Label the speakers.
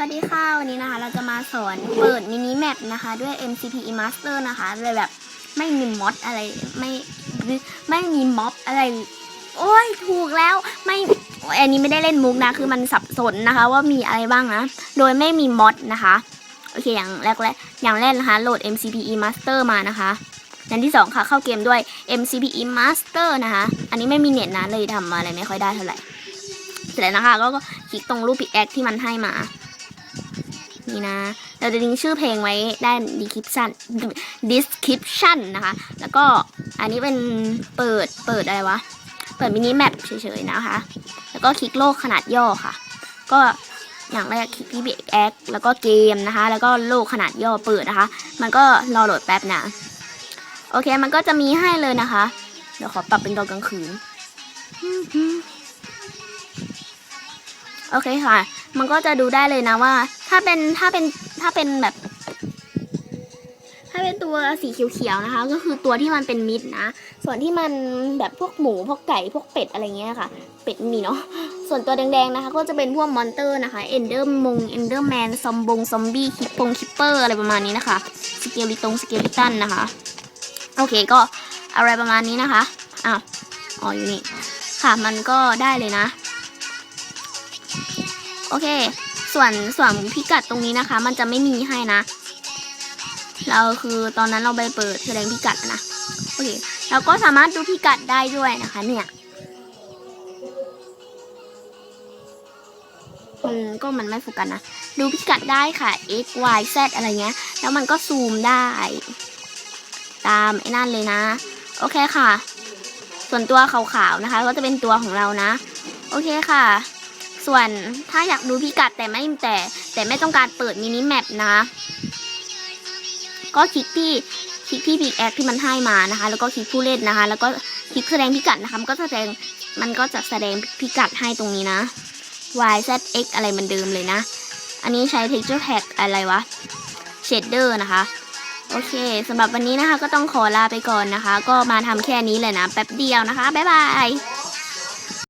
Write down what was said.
Speaker 1: วัสดีค่ะ วันนี้นะคะ เราจะมาสอนเปิดมินิแมปนะคะ ด้วย MCPE Master นะคะเลยแบบไม่มีมอดอะไรไม่ไม่มีม็อบอะไร โอ้ยถูกแล้วไม่อันนี้ไม่ได้เล่นมุกนะ คือมันสับสนนะคะ ว่ามีอะไรบ้างนะ โดยไม่มีมอดนะคะโอเคอย่างแรกแรกอย่างแรกนะคะโหลด MCPE Master มานะคะอย่างที่สองค่ะเข้าเกมด้วย MCPE Master นะคะ อันนี้ไม่มีเน็ตนะเลยทำอะไรไม่ค่อยได้เท่าไหร่เสร็จแล้วนะคะก็ก็คลิกตรงรูปพิกแอคที่มันให้มา นี่นะ เราจะลิงก์ชื่อเพลงไว้ด้าน description description นะคะ แล้วก็อันนี้เป็นเปิดเปิดอะไรวะ เปิดมินิแมปเฉยๆนะคะ แล้วก็คลิกโลกขนาดย่อค่ะ ก็อย่างแรกคลิกที่พิกแอคแล้วก็เกมนะคะ แล้วก็โลกขนาดย่อเปิดนะคะ มันก็รอโหลดแป๊บนะโอเคมันก็จะมีให้เลยนะคะ เดี๋ยวขอปรับเป็นตอนกลางคืน โอเคค่ะ มันก็จะดูได้เลยนะว่า ถ้าเป็นถ้าเป็นถ้าเป็นแบบ ถ้าเป็นตัวสีเขียวๆนะคะ ก็คือตัวที่มันเป็นมิดนะ ส่วนที่มันแบบพวกหมูพวกไก่พวกเป็ดอะไรเงี้ยค่ะ เป็ดม่มีเนาะ ส่วนตัวแดงๆนะคะ ก็จะเป็นพวกมอนเตอร์นะคะเอนเดอร์มงเอนเดอร์แมนซอมบงซอมบี้คิปปงคิปเปอร์อะไรประมาณนี้นะคะสเกลิตงสเกลิตันนะคะ โอเคก็อะไรประมาณนี้นะคะอ้าวอ๋ออยู่นี่ค่ะมันก็ได้เลยนะ โอเค ส่วนส่วนพิกัดตรงนี้นะคะ มันจะไม่มีให้นะ เราคือตอนนั้นเราไปเปิดแสดงพิกัดนะ โอเค เราก็สามารถดูพิกัดได้ด้วยนะคะเนี่ยมันก็มันไม่โฟกัสนะ ดูพิกัดได้ค่ะ x y z อะไรเงี้ย แล้วมันก็ซูมได้ ตามไอ้นั่นเลยนะ โอเคค่ะ ส่วนตัวขาวๆนะคะ ก็จะเป็นตัวของเรานะ โอเคค่ะ ส่วนถ้าอยากดูพิกัดแต่ไม่แต่ แต่ไม่ต้องการเปิดมินิแมปนะ ก็คลิกที่คลิกที่พิกแอคที่มันให้มานะคะ แล้วก็คลิกผู้เล่นนะคะ แล้วก็คลิกแสดงพิกัดนะคะมันก็แสดงมันก็จะแสดงพิกัดให้ตรงนี้นะ y z x อะไรเหมือนเดิมเลยนะ อันนี้ใช้ texture pack อะไรวะ shader นะคะ โอเคสำหรับวันนี้นะคะก็ต้องขอลาไปก่อนนะคะ ก็มาทำแค่นี้เลยนะ แป๊บเดียวนะคะ บ๊ายบาย